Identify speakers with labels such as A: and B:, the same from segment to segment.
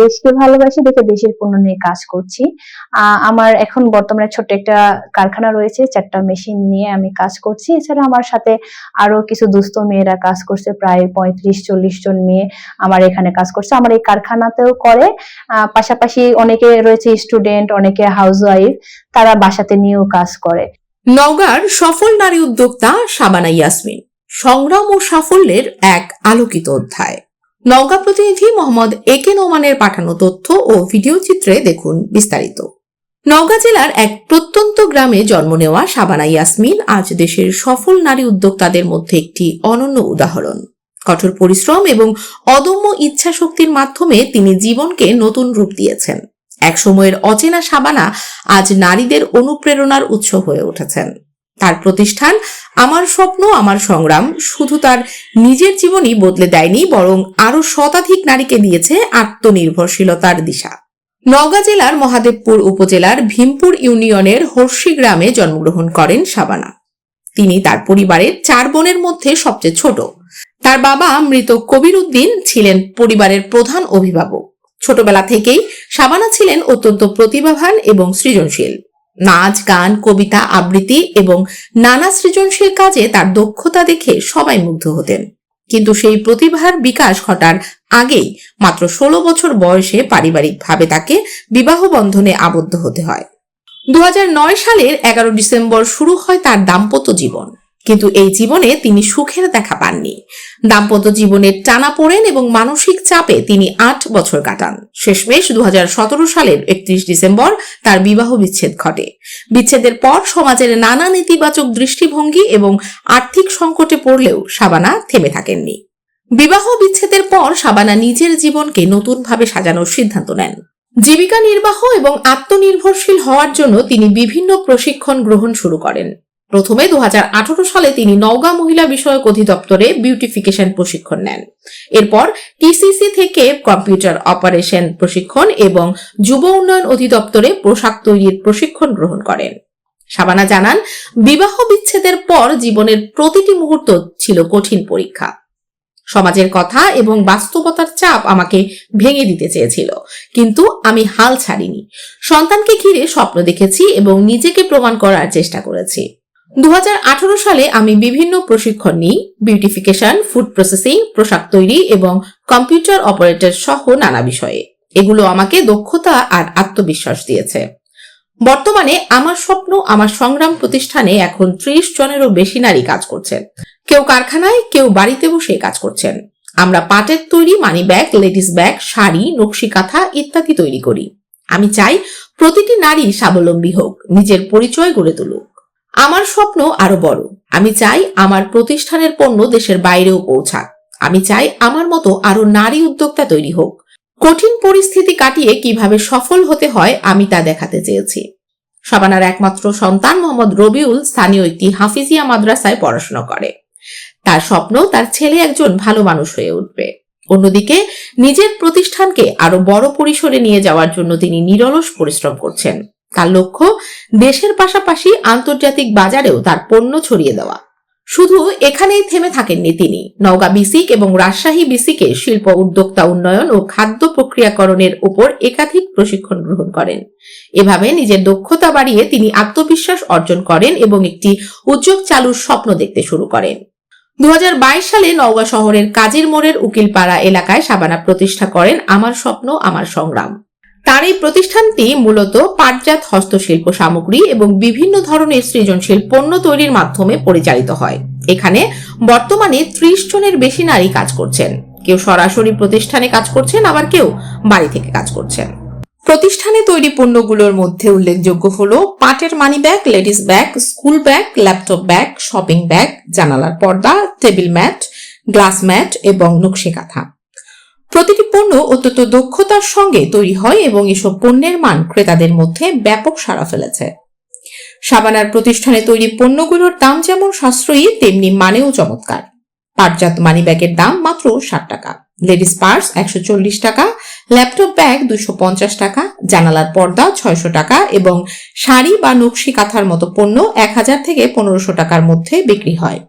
A: দেশকে ভালোবাসি, দেখে দেশের পণ্য নিয়ে কাজ করছি। আমার এখন বর্তমানে ছোট্ট একটা কারখানা রয়েছে, চারটা মেশিন নিয়ে আমি কাজ করছি। এছাড়া আমার সাথে আরও কিছু দুস্থ মেয়েরা কাজ করছে, প্রায় পঁয়ত্রিশ, চল্লিশ জন মেয়ে আমার এখানে কাজ করছে। আমার এই কারখানাতেও করে। পাশাপাশি অনেকে রয়েছে স্টুডেন্ট, অনেকে হাউস ওয়াইফ তারা বাসাতে নিয়েও কাজ করে।
B: নওগাঁর সফল নারী উদ্যোক্তা সাবানা ইয়াসমিন। সংগ্রাম ও সাফল্যের এক আলোকিত অধ্যায়। নওগাঁ প্রতিনিধি মোহাম্মদ একে নোমানের পাঠানো তথ্য ও ভিডিও চিত্রে দেখুন বিস্তারিত। নওগাঁ জেলার এক প্রত্যন্ত গ্রামে জন্ম নেওয়া শাবানা ইয়াসমিন আজ দেশের সফল নারী উদ্যোক্তাদের মধ্যে একটি অনন্য উদাহরণ। কঠোর পরিশ্রম এবং অদম্য ইচ্ছা শক্তির মাধ্যমে তিনি জীবনকে নতুন রূপ দিয়েছেন। এক সময়ের অচেনা সাবানা আজ নারীদের অনুপ্রেরণার উৎস হয়ে উঠেছেন। তার প্রতিষ্ঠান, আমার স্বপ্ন, আমার সংগ্রাম, শুধু তার নিজের জীবনই বদলে দেয়নি, বরং আরও শতাধিক নারীকে দিয়েছে আত্মনির্ভরশীলতার দিশা। নওগাঁ জেলার মহাদেবপুর উপজেলার ভীমপুর ইউনিয়নের হর্ষি গ্রামে জন্মগ্রহণ করেন শাবানা। তিনি তার পরিবারের চার বোনের মধ্যে সবচেয়ে ছোট। তার বাবা মৃত কবির উদ্দিন ছিলেন পরিবারের প্রধান অভিভাবক। ছোটবেলা থেকেই শাবানা ছিলেন অত্যন্ত প্রতিভাবান এবং সৃজনশীল। নাচ, গান, কবিতা, আবৃত্তি এবং নানা সৃজনশীল কাজে তার দক্ষতা দেখে সবাই মুগ্ধ হতেন। কিন্তু সেই প্রতিভার বিকাশ ঘটার আগেই মাত্র ষোলো বছর বয়সে পারিবারিকভাবে তাকে বিবাহ বন্ধনে আবদ্ধ হতে হয়। দু হাজার নয় সালের এগারো ডিসেম্বর শুরু হয় তার দাম্পত্য জীবন। কিন্তু এই জীবনে তিনি সুখের দেখা পাননি। দাম্পত্য জীবনের টানা পড়েন এবং মানসিক চাপে তিনি আট বছর কাটান। শেষমেশ দু হাজার সতেরো সালের একত্রিশ ডিসেম্বর তার বিবাহ বিচ্ছেদ ঘটে। বিচ্ছেদের পর সমাজের নানা নেতিবাচক দৃষ্টিভঙ্গি এবং আর্থিক সংকটে পড়লেও শাবানা থেমে থাকেননি। বিবাহ বিচ্ছেদের পর শাবানা নিজের জীবনকে নতুনভাবে সাজানোর সিদ্ধান্ত নেন। জীবিকা নির্বাহ এবং আত্মনির্ভরশীল হওয়ার জন্য তিনি বিভিন্ন প্রশিক্ষণ গ্রহণ শুরু করেন। প্রথমে দু হাজার আঠারো সালে তিনি নওগাঁ মহিলা বিষয়ক অধিদপ্তরে বিউটিফিকেশন প্রশিক্ষণ নেন। এরপর টিসিসি থেকে কম্পিউটার অপারেশন প্রশিক্ষণ এবং যুব উন্নয়ন অধিদপ্তরে পোশাক তৈরির প্রশিক্ষণ গ্রহণ করেন। শাবানা জানান, বিবাহ বিচ্ছেদের পর জীবনের প্রতিটি মুহূর্ত ছিল কঠিন পরীক্ষা। সমাজের কথা এবং বাস্তবতার চাপ আমাকে ভেঙে দিতে চেয়েছিল, কিন্তু আমি হাল ছাড়িনি। সন্তানকে ঘিরে স্বপ্ন দেখেছি এবং নিজেকে প্রমাণ করার চেষ্টা করেছি। দু হাজার আঠারো সালে আমি বিভিন্ন প্রশিক্ষণ নিই, বিউটিফিকেশন, ফুড প্রসেসিং, পোশাক তৈরি এবং কম্পিউটার অপারেটর সহ নানা বিষয়ে। এগুলো আমাকে দক্ষতা আর আত্মবিশ্বাস দিয়েছে। বর্তমানে আমার স্বপ্ন আমার সংগ্রাম প্রতিষ্ঠানে এখন ত্রিশ জনেরও বেশি নারী কাজ করছেন। কেউ কারখানায়, কেউ বাড়িতে বসে কাজ করছেন। আমরা পাটের তৈরি money bag, ladies bag, sari, নকশি কাঁথা ইত্যাদি তৈরি করি। আমি চাই প্রতিটি নারী স্বাবলম্বী হোক, নিজের পরিচয় গড়ে তুলুক। আমার স্বপ্ন আরও বড়। আমি চাই আমার প্রতিষ্ঠানের পণ্য দেশের বাইরেও পৌঁছাক। আমি চাই আমার মতো আরও নারী উদ্যোক্তা তৈরি হোক। কঠিন পরিস্থিতি কাটিয়ে কীভাবে সফল হতে হয় আমি তা দেখাতে চেয়েছি। শাবানার একমাত্র সন্তান মোহাম্মদ রবিউল স্থানীয় একটি হাফিজিয়া মাদ্রাসায় পড়াশোনা করে। তার স্বপ্ন তার ছেলে একজন ভালো মানুষ হয়ে উঠবে। অন্যদিকে নিজের প্রতিষ্ঠানকে আরও বড় পরিসরে নিয়ে যাওয়ার জন্য তিনি নিরলস পরিশ্রম করছেন। তার লক্ষ্য, দেশের পাশাপাশি আন্তর্জাতিক বাজারেও তার পণ্য ছড়িয়ে দেওয়া। শুধু এখানেই থেমে থাকেননি তিনি। নওগাঁ বিসিক এবং রাজশাহী বিসিকে শিল্প উদ্যোক্তা উন্নয়ন ও খাদ্য প্রক্রিয়াকরণের উপর একাধিক প্রশিক্ষণ গ্রহণ করেন। এভাবে নিজের দক্ষতা বাড়িয়ে তিনি আত্মবিশ্বাস অর্জন করেন এবং একটি উদ্যোগ চালুর স্বপ্ন দেখতে শুরু করেন। দু হাজার বাইশ সালে নওগাঁ শহরের কাজীর মোড়ের উকিলপাড়া এলাকায় সাবানা প্রতিষ্ঠা করেন আমার স্বপ্ন, আমার সংগ্রাম। তার এই প্রতিষ্ঠানটি মূলত পাটজাত হস্তশিল্প সামগ্রী এবং বিভিন্ন ধরনের সৃজনশীল পণ্য তৈরির মাধ্যমে পরিচালিত হয়। এখানে বর্তমানে ত্রিশ জনের বেশি নারী কাজ করছেন। কেউ সরাসরি প্রতিষ্ঠানে কাজ করছেন, আবার কেউ বাড়ি থেকে কাজ করছেন। প্রতিষ্ঠানে তৈরি পণ্যগুলোর মধ্যে উল্লেখযোগ্য হলো পাটের money bag, ladies bag, school bag, laptop bag, shopping bag, জানালার পর্দা, টেবিল ম্যাট, গ্লাস ম্যাট এবং নকশি কাঁথা। প্রতিটি পণ্য অত্যন্ত দক্ষতার সঙ্গে তৈরি হয় এবং এসব পণ্যের মান ক্রেতাদের মধ্যে ব্যাপক সাড়া ফেলেছে। সাবানার প্রতিষ্ঠানে তৈরি পণ্যগুলোর দাম যেমন সাশ্রয়ী, তেমনি মানেও চমৎকার। পাটজাত মানি ব্যাগের দাম মাত্র ষাট টাকা। লেডিস পার্স একশো চল্লিশ টাকা, ল্যাপটপ ব্যাগ দুশো পঞ্চাশ টাকা, জানালার পর্দা ছয়শো টাকা এবং শাড়ি বা নকশি কাঁথার মতো পণ্য এক হাজার থেকে পনেরোশো টাকার মধ্যে বিক্রি হয়।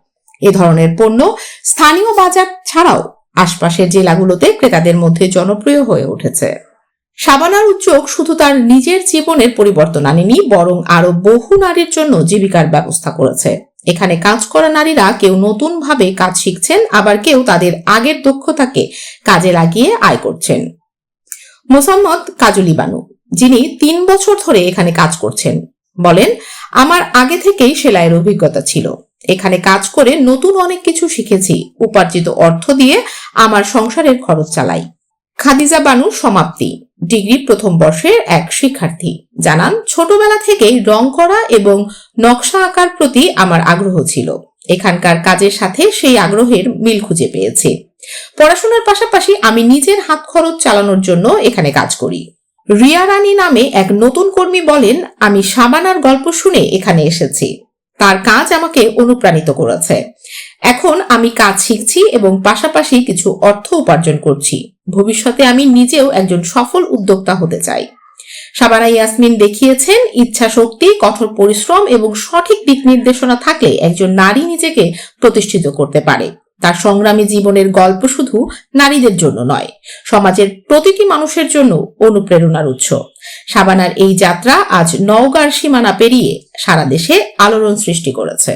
B: এ ধরনের পণ্য স্থানীয় বাজার ছাড়াও আশপাশের জেলাগুলোতে ক্রেতাদের মধ্যে জনপ্রিয় হয়ে উঠেছে। সাবানার উদ্যোগ শুধু তার নিজের জীবনের পরিবর্তন আনেনি, বরং আরও বহু নারীর জন্য জীবিকার ব্যবস্থা করেছে। এখানে কাজ করা নারীরা কেউ নতুন ভাবে কাজ শিখছেন, আবার কেউ তাদের আগের দক্ষতাকে কাজে লাগিয়ে আয় করছেন। মোসাম্মদ কাজলি বানু যিনি তিন বছর ধরে এখানে কাজ করছেন, বলেন, আমার আগে থেকেই সেলাইয়ের অভিজ্ঞতা ছিল। এখানে কাজ করে নতুন অনেক কিছু শিখেছি। উপার্জিত অর্থ দিয়ে আমার সংসারের খরচ চালাই। খাদিজা বানু সমাপ্তি। ডিগ্রি প্রথম বর্ষের এক শিক্ষার্থী। জানান, ছোটবেলা থেকেই রং করা এবং নকশা আঁকার প্রতি আমার আগ্রহ ছিল। এখানকার কাজের সাথে সেই আগ্রহের মিল খুঁজে পেয়েছে। পড়াশোনার পাশাপাশি আমি নিজের হাত খরচ চালানোর জন্য এখানে কাজ করি। রিয়া রানী নামে এক নতুন কর্মী বলেন, আমি সাবানার গল্প শুনে এখানে এসেছি। তার কাজ আমাকে অনুপ্রাণিত করেছে। এখন আমি কাজ শিখছি এবং পাশাপাশি কিছু অর্থ উপার্জন করছি। ভবিষ্যতে আমি নিজেও একজন সফল উদ্যোক্তা হতে চাই। সাবানা ইয়াসমিন দেখিয়েছেন ইচ্ছা শক্তি কঠোর পরিশ্রম এবং সঠিক দিক নির্দেশনা থাকলে একজন নারী নিজেকে প্রতিষ্ঠিত করতে পারে। তার সংগ্রামী জীবনের গল্প শুধু নারীদের জন্য নয়, সমাজের প্রতিটি মানুষের জন্য অনুপ্রেরণার উৎস। সাবানার এই যাত্রা আজ নওগাঁর সীমানা পেরিয়ে সারা দেশে আলোড়ন সৃষ্টি করেছে।